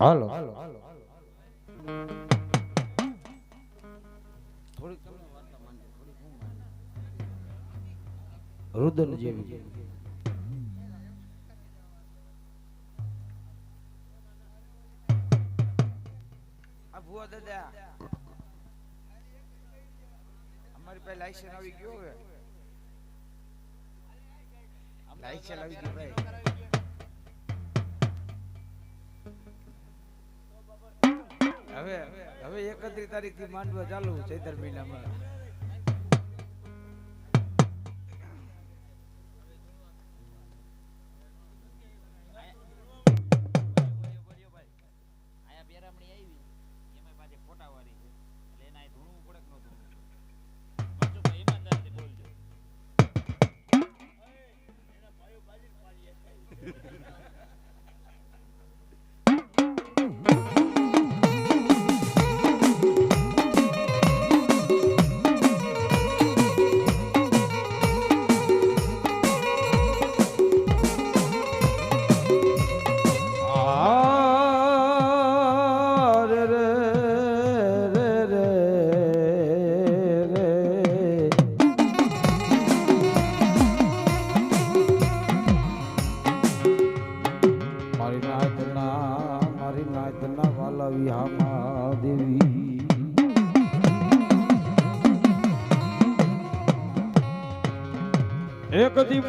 હાલો હાલો રુદન જેવી આ ભુવા દાદા અમારી પાસે લાયસન્સ આવી ગયો લાયસન્સ આવી ગયું ભાઈ. હવે હવે એકત્રીસ તારીખથી માંડવા ચાલુ ચૈતર મહિનામાં.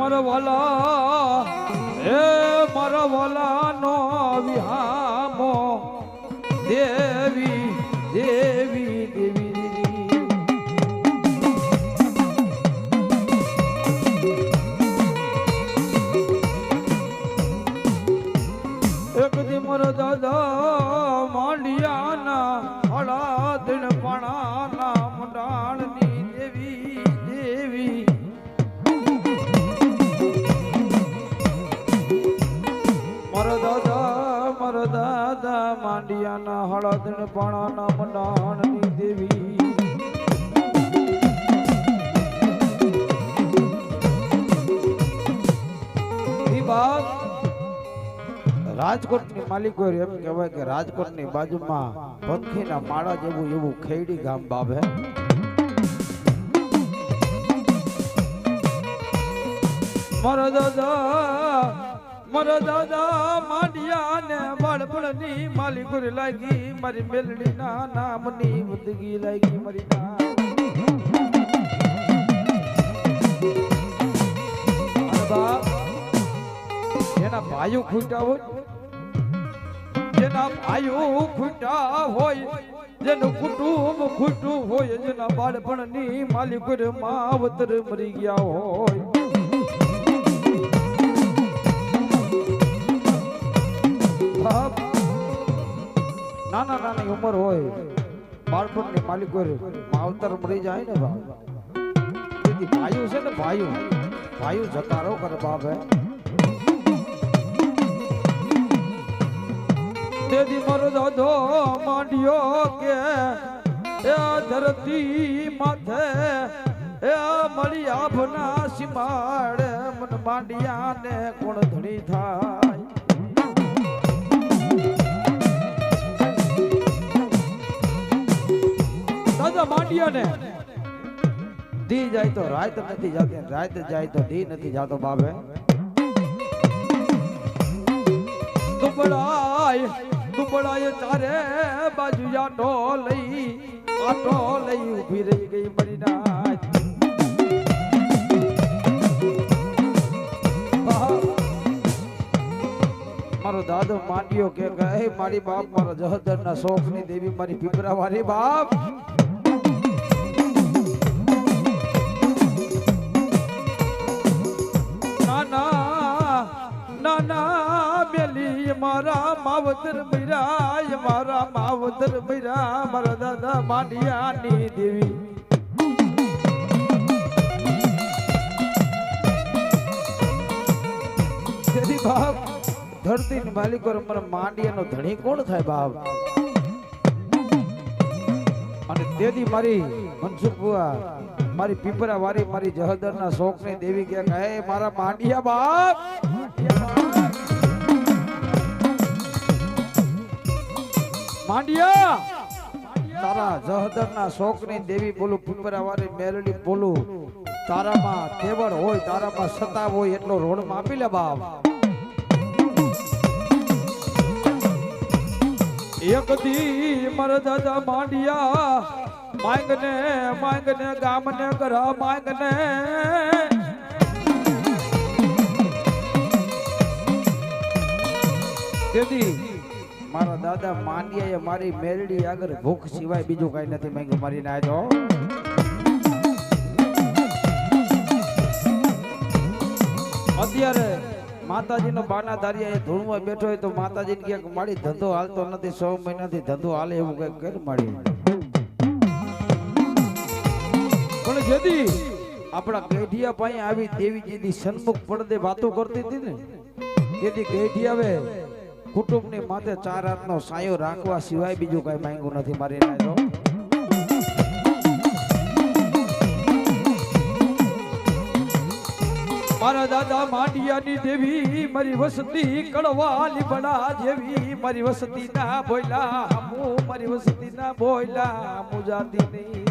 મારા વાલા મારા દાદા માંડિયાના હળદણ પાણાના મંડાણની દેવી. રાજકોટની માલિકો એમ કહેવાય કે રાજકોટની બાજુમાં પંખીના માળા જેવું એવું ખેડી ગામ બાબે મારા દાદા મારા દાદા માંડિયા ને બાળપણની ગુર લાગી મારી મેલડી ના નામની ઉદગી લાગી મારી ના મારા બાપ, એના ભાઈઓ ખૂટા હોય જેના ભાઈઓ ખૂટા હોય જેનું કુટુંબ ખૂટું હોય જેના બાળપણની માલિકુર માવતર મરી ગયા હોય. બાપ. નાના નાની ઉંમર હોય, બાળપણની માલિક હોય માવતર મળી જાય ને બાપ. તેથી ભાઈઓ છે ને ભાઈઓ ભાઈઓ જકારો કરે બાપ તેથી મારો દાદો માંડ્યો કે, એ ધરતી માથે, એ મળી આભના સીમાડે, મન માંડિયા ને કોણ ધણી થાય? દાદા માંડ્યા ને. દી જાય તો રાત નથી જાતી રાત જાય તો દી નથી જાતો બાબે દુબળાય દુબળાય ચારે બાજુ આટો લઈ આટો લઈ ઊભી રહી ગઈ મરી નાચ મારો દાદો માંડ્યો કે હે મારી બાપ મારો જહદર ના શોખની દેવી મારી પીપરા મારી બાપ. નાના બેલી, મારા માવતર બૈરાય, મારા માવતર બૈરા, મારા દાદા માંડિયાની દેવી. તેથી બાપ ધરતી માલિકો મારા માંડિયાનો ધણી કોણ થાય બાપ? અને તેથી મારી મનસુખ મારી પીપરા વાળી મારી જહદર ના શોખની દેવી કે મારા માંડિયા બાપ માંડિયા તારા જહદરના શોકની દેવી બોલું, પીપરાવાળી મેલડી બોલું, તારામાં કેવળ હોય, તારામાં સતાવ હોય એટલો રોડ માપી લે બાપ. એક દી મર દાદા માંડિયા, માંગને માંગને, ગામને કરા માંગને. તેથી મારા દાદા માંડિયાએ મારી મેરડી આગળ ભૂખ સિવાય બીજું કઈ નથી માંગ્યું. મારી ના જો અત્યારે માતાજીનો બાના ધારિયા એ ધૂળમાં બેઠો હોય તો માતાજીને ક્યાંક મારી ધંધો હાલતો નથી, સો મહિનાથી ધંધો હાલે એવું કંઈક કર માડી પણ જેથી આપણા ગેઢિયા પાસે આવી દેવીજીની સન્મુખ પડદે વાતો કરતી હતી ને તેથી ગેઢી આવે કુટુંબની માથે ચાર હાથનો સાયો રાખવા સિવાય બીજું કઈ માંગ્યું નથી મારી ના મારા દાદા માંડિયાની દેવી, મારી વસતી કડવા બડા જેવી. મારી વસતી ના બોયલા હું મારી વસતી ના બોયલા હું જાતી નહીં.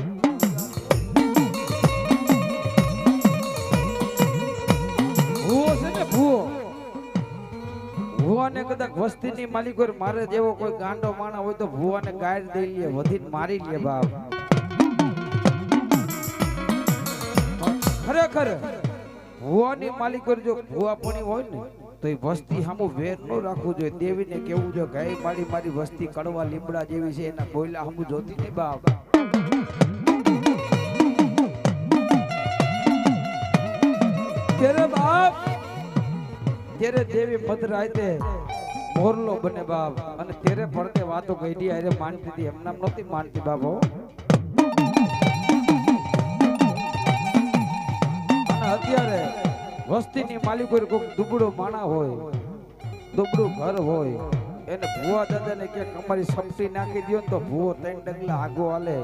ભૂવો છે ને ભૂવો? ભૂવાને કદાચ વસ્તીની માલિક હોય મારે જેવો કોઈ ગાંડો માણા હોય તો ભુવાને ગાયર દઈ લે વધીને મારી લે બાપ. ખરેખર, ભૂવાની માલિક જો ભૂવાપણી હોય ને, તો એ વસ્તી સામું વેર ન રાખવું જોઈએ. દેવીને કેવું જોઈએ ગાય મારી મારી વસ્તી કડવા લીમડા જેવી છે, એના કોયલા સામું જોતી નહીં બાપ. તેરે દેવી મધ રાતે મોરલો બને બાપ. અને તેરે પડતે વાતો ગઈડી આરે માનતી હતી એમનામ નહોતી માનતી બાપો અને અત્યારે વસ્તીની માલિકો કોઈક દુબળો માણા હોય, દુબળું ઘર હોય, એને ભુવા દાદાને કે અમારી શક્તિ નાખી દો તો ભુવો ત્રણ ડગલા આગો હાલે.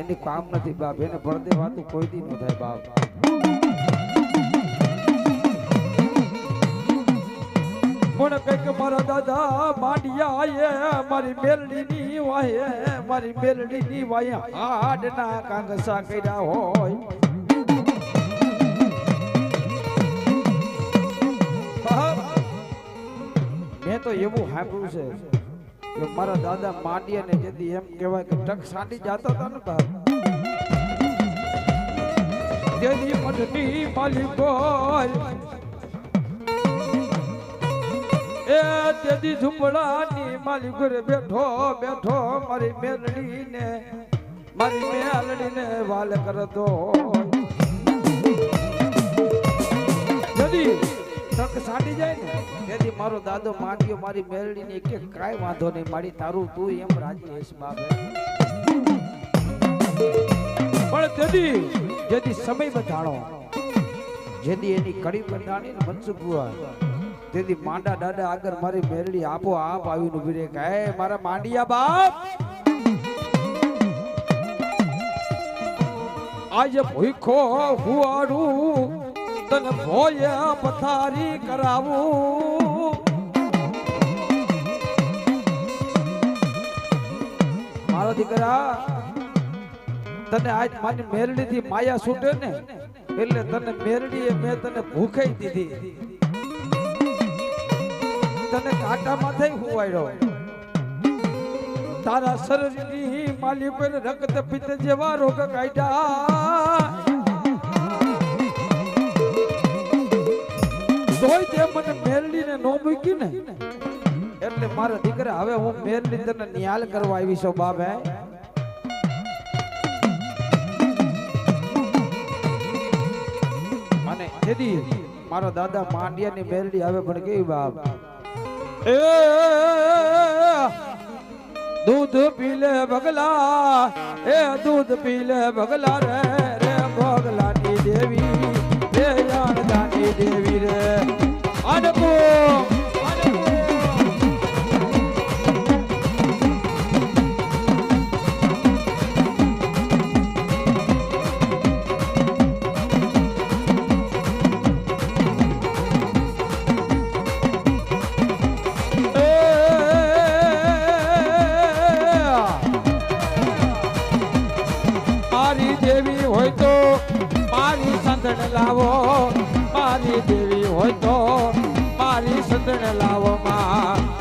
એની કામ નથી બાપ, એને પડદે વાતું કોઈ દી ન થાય બાપ. પણ કંઈક મારા દાદા માંડિયા એ મારી મેલડી ની વાહે, મારી મેલડી ની વાહે હાડ ના કાંગસા કર્યા હોય. મેં તો એવું સાંભળ્યું છે કે મારા દાદા માંડિયા ને જેથી એમ કહેવાય કે ટક સાંડી જતા હતા ને બાપ. મઢની મઠની માલિકો એ તેદી ઝુંપડાની માલિક રે બેઠો બેઠો મારી મેલડીને, મારી મેલડી ને વાલ કરતો. જદી તક સાડી જાય ને તેથી મારો દાદો માંડ્યો મારી મેલડીને કે કાંઈ વાંધો નહીં, મારી તારું તું એમ રાજી હશ બાપે. પણ તેથી જેથી સમય બધાણો જેથી એની કડી બંધાણી મનસુખ બુઆ તેથી માંડા દાદા આગળ મારી મેરડી આપો આપ આવીને ઊભી રે કે મારા માંડિયા બાપ! આજે ભૂખો હુવાડું તને ભોય પથારી કરાવું. મારો દીકરા, તને આજ મારી મેરડી થી માયા છૂટે ને, એટલે તને મેરડીએ મેં તને ભૂખે દીધી. તને કાંટા માથે હુવાડ્યો. તારા શરીરની માલિકો રક્ત પિત્ત જેવા રોગ કાઢ્યા. તોય તે મને મેરડીને નો મૂકી ને? એટલે મારા દીકરા, હવે હું મેરડી તને નિહાલ કરવા આવી છું બાપ હે અને તેથી મારો દાદા માંડિયાની મેરડી હવે પણ કેવી બાપ? એ દૂધ પીલે બગલા એ દૂધ પીલે બગલા રે રે બગલાની દેવી, રે યાણદાની દેવી. મારી દેવી હોય તો મારી સંતણ લાવો, મારી દેવી હોય તો મારી સંતણ લાવો માં.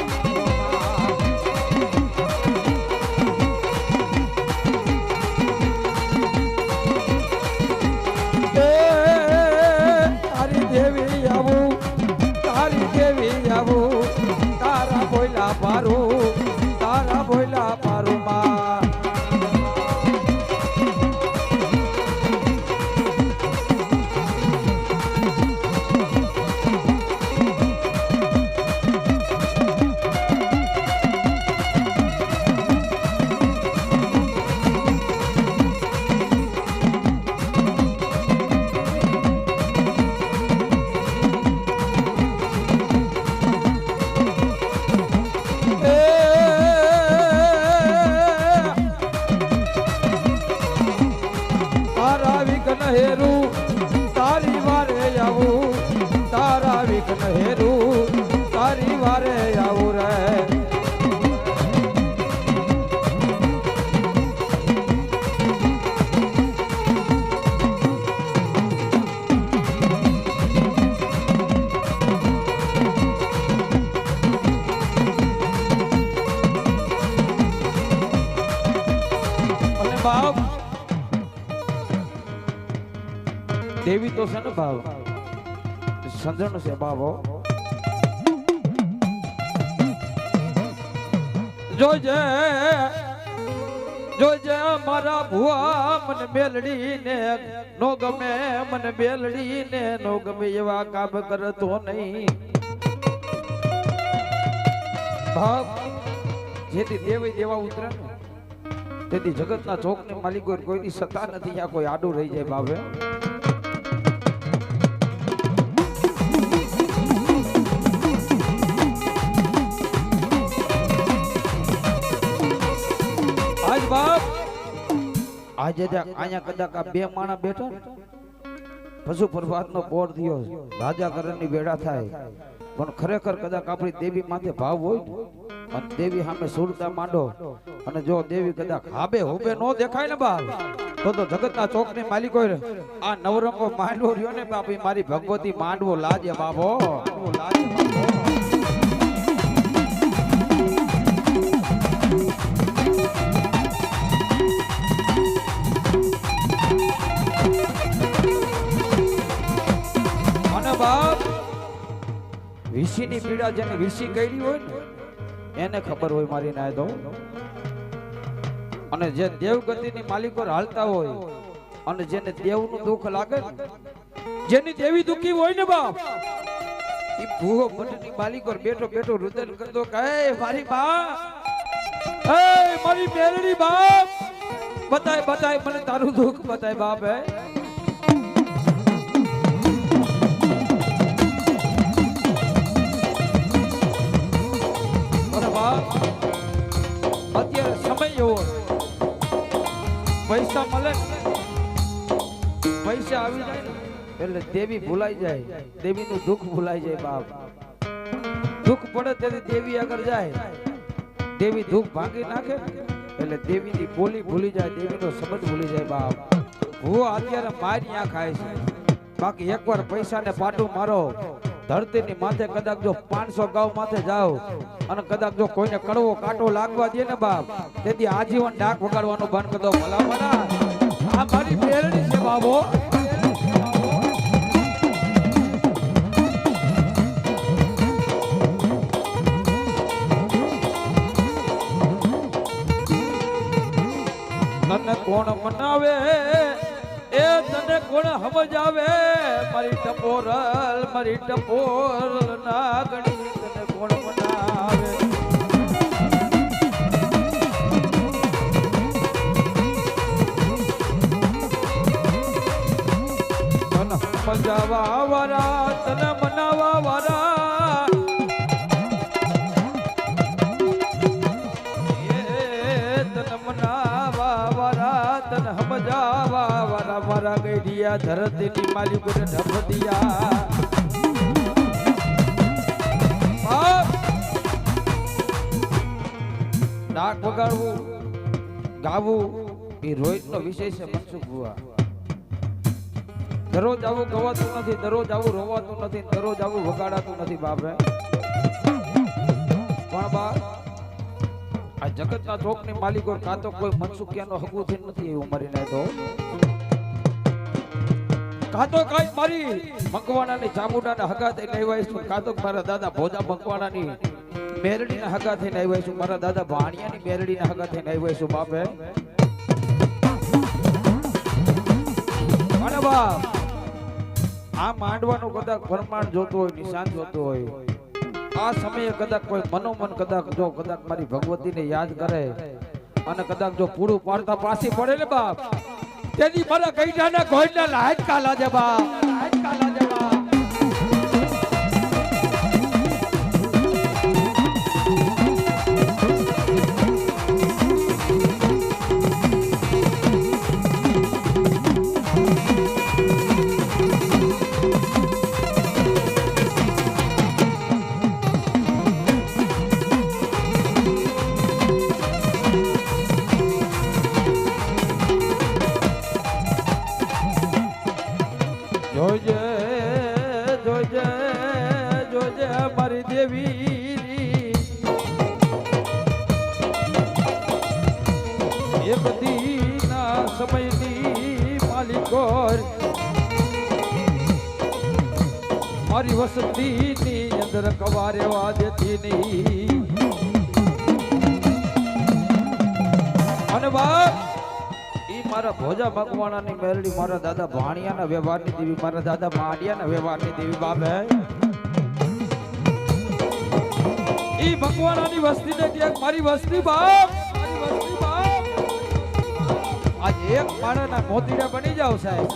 સમજણ છે બાબો જોજે જોજે મારા ભુવા મને બેલડી ને નો ગમે મને બેલડી ને નો ગમે એવા કામ કરતો નહીં ભાવ જેથી દેવી દેવા ઉતરે તેથી જગતના ચોકને માલિકો કોઈની સત્તા નથી આ કોઈ આડું રહી જાય બાબે આજે અહીંયા કદાચ આ બે માણા બેઠા પશુ પ્રભાત નો બોર થયો રાજા કરણની વેળા થાય. પણ ખરેખર કદાચ આપણી દેવી માથે ભાવ હોય અને દેવી સામે સુરતા માંડો, અને જો દેવી કદાચ હાબે હોબે નો દેખાય ને બાપ તો તો જગતના ચોકની માલિકો આ નવરંગો માંડવો રહ્યો ને બાપી મારી ભગવતી માંડવો લાજે બાબો લાજે પીડા જેને વિરસી કરી હોય ને, એને ખબર હોય મારી નાય દો અને જે દેવગતિની માલિકો હાલતા હોય, અને જેને દેવનું દુઃખ લાગે જેની દેવી દુઃખી હોય ને બાપ એ ભૂહો ભટ્ટની માલિકો બેઠો બેઠો રુદન કરતો કહે મારી બાપ એ મારી મેલડી બાપ, બતાય બતાય, મને તારું દુઃખ બતાય બાપ, હે. અત્યારે સમય એવો પૈસા મળે પૈસા આવી જાય એટલે દેવી ભૂલાઈ જાય. દેવીનું દુઃખ ભૂલાઈ જાય બાપ. દુઃખ પડે ત્યારે દેવી આગળ જાય. દેવી દુઃખ ભાંગી નાખે એટલે એટલે દેવીની બોલી ભૂલી જાય, દેવીનો શબ્દ ભૂલી જાય બાપ. હું અત્યારે મારી આંખ ખાય છે. બાકી એકવાર પૈસાને પાટું મારો. ધરતીની માથે કદાચ જો પાંચસો ગાઉ માથે જાઓ અને કદાચ જો કોઈને કડવો કાંટો લાગવા દે ને બાપ, તેથી આજીવન ડાક વગાડવાનું બંધ કરી દો ભલા આ મારી મેળણી છે બાબો. કોણ મનાવે? એ તને સમજ આવે. મારી ટપોરલ મારી ટપોરલ નાગણી તને મનાવે. તને સમજાવા વાળા ધરતીની માલિક ને ઢબદિયા બાપ! ડાક વગાડવું, ગાવું, એ રોહિતનો વિષય છે મનસુખ ભુવા. દરરોજ આવું ગવાતું નથી, દરરોજ આવું રોવાતું નથી, દરરોજ આવું વગાડાતું નથી બાપે પણ બા, આ જગતના ચોકની માલિકો કાં તો કોઈ મનસુખિયાનો હકું થી નથી એવું મરીને તો. કાં તો કાંઈ મારી? ચામુંડા ના હગા થઈને આવ્યા છું કાતો મારા દાદા ભોજા મકવાણાની મેરડીના હગા થઈને આવ્યા છું મારા દાદા ભાણિયાની મેરડીના હગા થઈને આવ્યા છું બાપે. અને બાપ, આ માંડવાનું કદાચ પ્રમાણ જોતું હોય, નિશાન જોતું હોય. આ સમયે કદાચ કોઈ મનોમન કદાચ જો કદાચ મારી ભગવતીને યાદ કરે અને કદાચ જો પૂરું પાડતા પાછી પડે ને બાપ. તેથી મારા ગઈઢાના ગોઈના લાયક કાલા છે ભોજા મકવાણાની મેરડી મારા દાદા ભાણિયાના વ્યવહારની દેવી, મારા દાદા માંડિયાના વ્યવહારની દેવી બાબે ઈ મારી વસ્તી બાપ, મારી વસ્તી બાપ. આજ એક માળાના મોતીડા બની જાવ સાહેબ.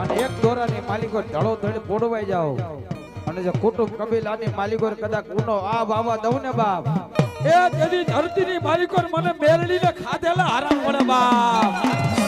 અને એક દોરાની માલિકો ધડો ધડ પોડવાઈ જાવ અને જો કુટુંબ કબીલાની માલિકો કદાચ ઉનો આ બાવા દઉં ને બાપ. એ તેની ધરતીની માલિકો મને મેરડીને ખાધેલા હરામ પડે બાપ.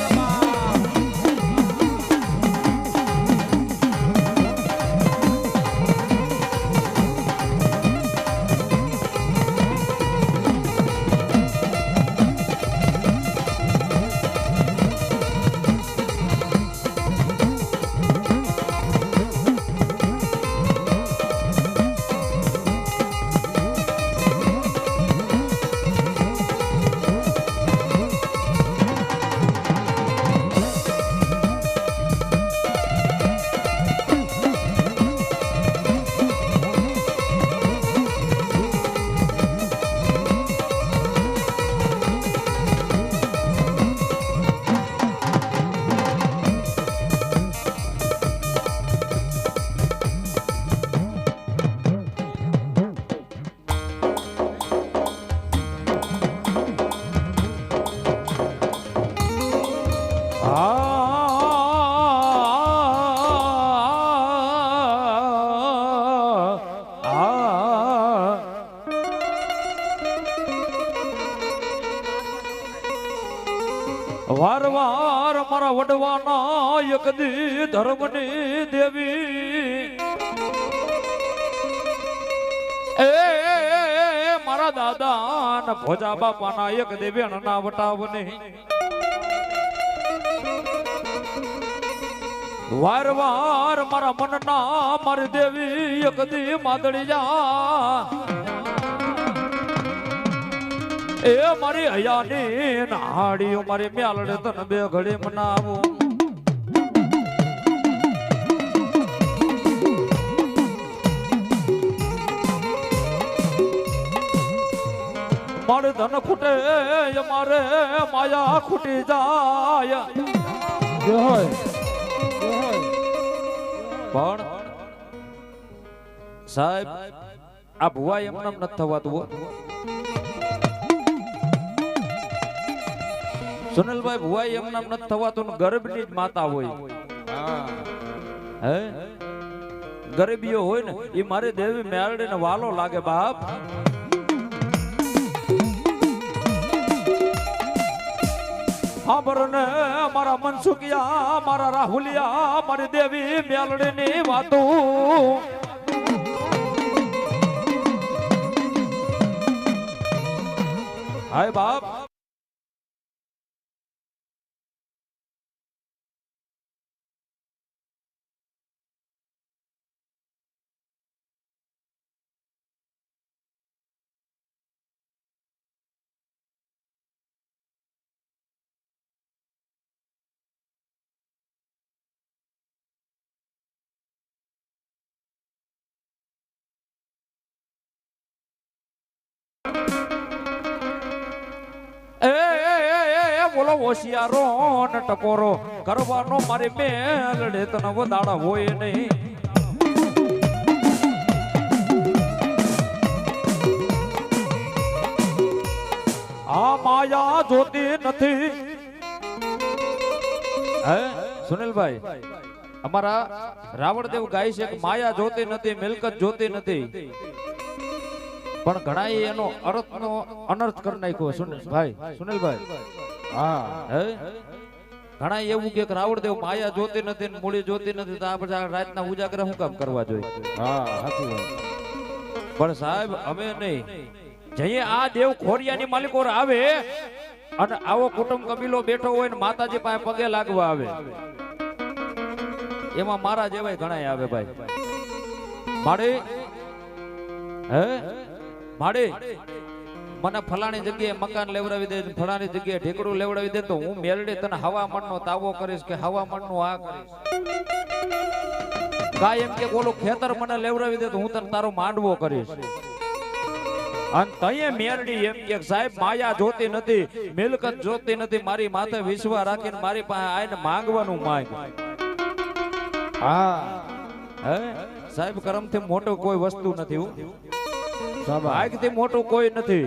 વડવાના એક દી ધર્મની દેવી. એ, મારા દાદા ને ભોજા બાપાના એક દેવી ના વટાવને. વાર વાર મારા મનના મારી દેવી એક દી માદળી જા. એ મારી હયાની નાડીઓ મારી મ્યાલડે તને બે ઘડી મનાવો. મારે ધન ખૂટે મારે માયા ખૂટી જાય. પણ સાહેબ આ ભુવા એમને નથી થવાતું સુનિલભાઈ ભુવાઈ એમ નામ નથી થવાતું ગરીબની જ માતા હોય. હે? ગરીબીઓ હોય ને એ મારી દેવી મેરડી ને વાલો લાગે, બાપ. સાંભળ ને મારા મનસુખિયા, મારા રાહુલિયા, મારી દેવી મેલડી ની વાતો. હાય, બાપ. બોલો હોશિયારો ને ટકોરો. કરવાનો મારી મેલડે, તને વધાડા હોય નહીં. આ માયા જોતી નથી. હે, સુનિલભાઈ, અમારા રાવણદેવ ગાય છે માયા જોતી નથી, મિલકત જોતી નથી. પણ ઘણા એનો અર્થનો અનર્થ કરી નાખ્યો, સુનિલભાઈ સુનિલભાઈ. હા. ઘણા એવું કે રાવણદેવ માયા જોતી નથી ને મૂળી જોતી નથી તો આ બધા રાતના ઉજાગરા શું કામ કરવા જોઈએ? હા સાચી વાત. પણ સાહેબ અમે નહીં. જઈએ આ દેવ ખોરિયાની માલિકો આવે અને આવો કુટુંબ કબીલો બેઠો હોય ને માતાજી પાસે પગે લાગવા આવે. એમાં મારા જેવાય ઘણા આવે ભાઈ. માડી હે? માડી મને ફલાણી જગ્યાએ મકાન લેવડાવી દે, ફલાણી જગ્યાએ ઢેકડું લેવડાવી દે, તો હું મેલડી તને હવામાનનો તાવો કરીશ કે હવામાનનું આ કરીશ. ગાય એમ કે ઓલું ખેતર મને લેવડાવી દે તો હું તને તારો માંડવો કરીશ. માયા જોતી નથી, મિલકત જોતી નથી, મારી માથે વિશ્વા રાખીને મારી પાસે આવીને માંગવાનું માંગ. હા, હે? સાહેબ, કરમથી મોટો કોઈ વસ્તુ નથી. ભાગથી મોટું કોઈ નથી.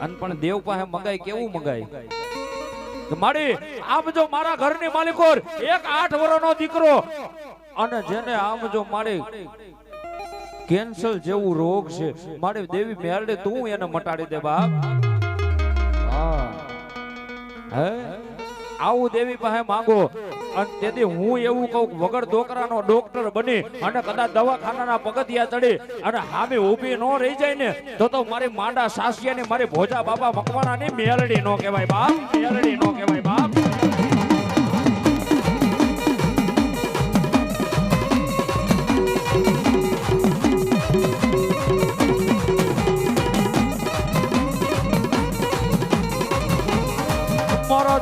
અને પણ દેવ પાસે મગાય, કેવું મગાય? મારી આમ જો મારા ઘરની માલિકો એક આઠ વર્ષનો દીકરો અને જેને આમ જો મારી કેન્સર જેવું રોગ છે મારી દેવી મેરડે તું એને મટાડી દે બાપ. હા. હે? આવું દેવી પાસે માંગો. અને તેથી હું એવું કહું વગર ડોકરાનો ડોક્ટર બની અને કદાચ દવાખાનાના પગથિયા ચડી અને હામે ઊભી ન રહી જાય ને, તો તો મારી માંડા સાસિયાની, મારી ભોજા બાબા મકવાનાની મેલડી નો કહેવાય બાપ. મેલડી નો કહેવાય બાપ.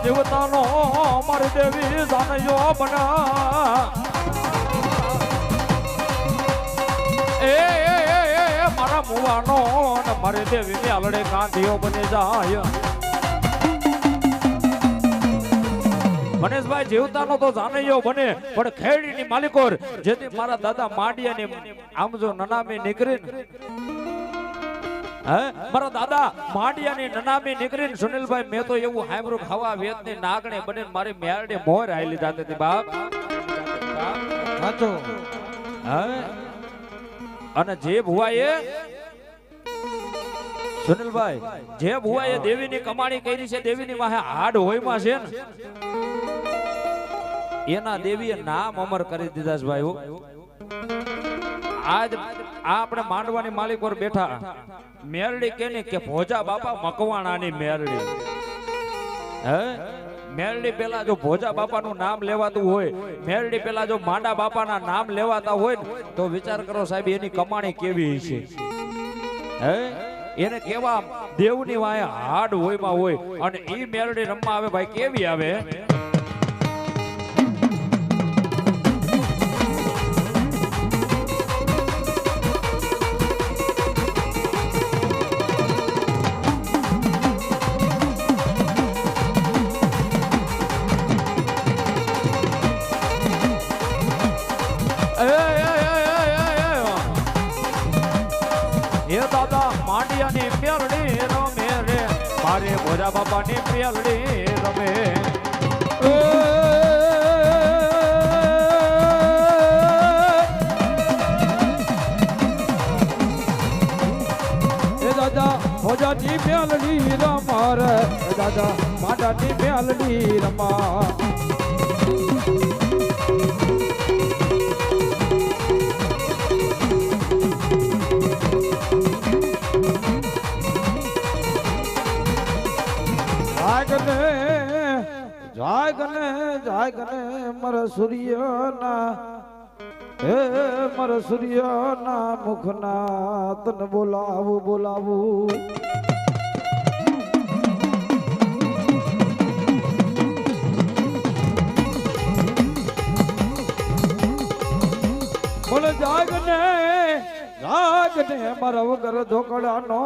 જીવતાનો મારી દેવી જાનયો બના એ મારા મુવાનો ને મારી દેવી મેલડે કાંધીઓ બની જાય. મનેશભાઈ જીવતાનો તો જાનૈયો બને, પણ ખેડીની માલિકોર, જેથી મારા દાદા માંડિયાની આમ જો નનામી નીકળીને મારા દાદા માંડિયાની નનામી નીકળીને સુનિલભાઈ મેં તો એવું હામરું ખાવા વેતની નાગણી બને મારી મેરડી મોર આયલી જાતી હતી બાપ. સાચો હે? અને જે ભુવાએ સુનિલભાઈ જે ભુવાએ દેવીની કમાણી કરી છે દેવીની વાહે હાડ હોયમાં છે ને એના દેવીએ નામ અમર કરી દીધા છે ભાઈ. આજ આ આપણે માંડવાની માલિક પર બેઠા. મેરડી કેની કે ભોજા બાપા મકવાણાની મેરડી. હે? મેરડી પેલા જો ભોજા બાપાનું નામ લેવાતું હોય, મેરડી પેલા જો માંડા બાપાના નામ લેવાતા હોય તો વિચાર કરો સાહેબ, એની કમાણી કેવી છે હે? એને કેવા દેવની વાય હાડ હોયમાં હોય, અને એ મેરડી રમવા આવે, ભાઈ, કેવી આવે? એ. એ દાદા માંડિયાની મેલડી રમે રે મારે ભોજા બાપાની મેલડી રમે એ દાદા ભોજાની મેલડી રમાર એ દાદા માડાની મેલડી રમા જાગને મર સૂર્યના, હે મર સૂર્યના મુખના તને બોલાવું બોલાવું. બોલે જાગને જાગને મારા વગર ધોકડાનો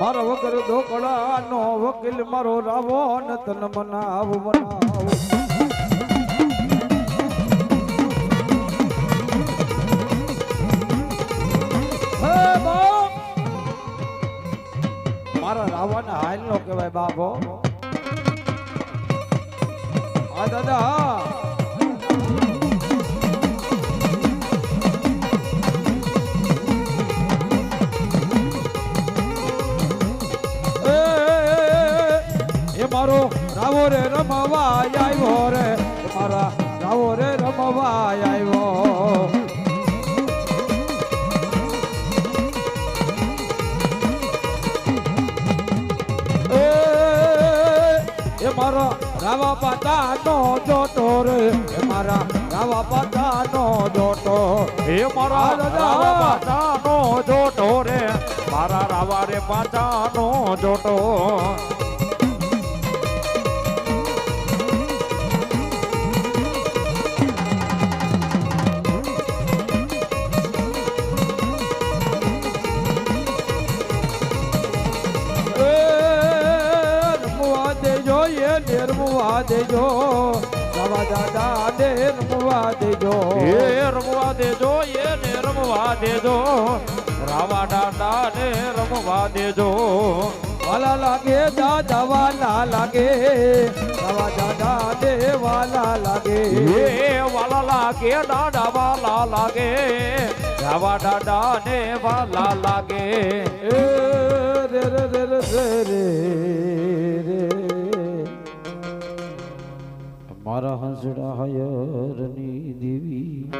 મારો વગર ધોકડાનો વકીલ મારો રાવો ન તન મનાવ મનાવ. રાવાના હાલ નો કહેવાય બાપો. હા, દાદા મારો રાવો રે રમવા આવ્યો રે. મારા રાવો રે રમવા આવ્યો. રાવા પાતા નો જોટો રે. મારા રાવા પાતા નો જોટો. હે મારા હા, પાતા નો જોટો રે. મારા રાવા રે પાટાનો જોટો. નિર્મવા દેજો. નવા દાદા ને રમવા દેજો. એ રમવા દેજો એ ને રમવા દેજો. રાવા દાદા ને રમવા દેજો. વાલા લાગે દાદા વાલા લાગે. નવા દાદા ને વાલા લાગે. એ વાલા લાગે દાદા વાલા લાગે. રાવા દાદા ને વાલા લાગે. રે રે રે રે રે રે. મારા હંસડા હયરની દેવી.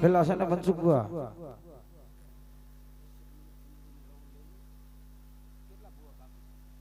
પેલા છે ને મનસુખવા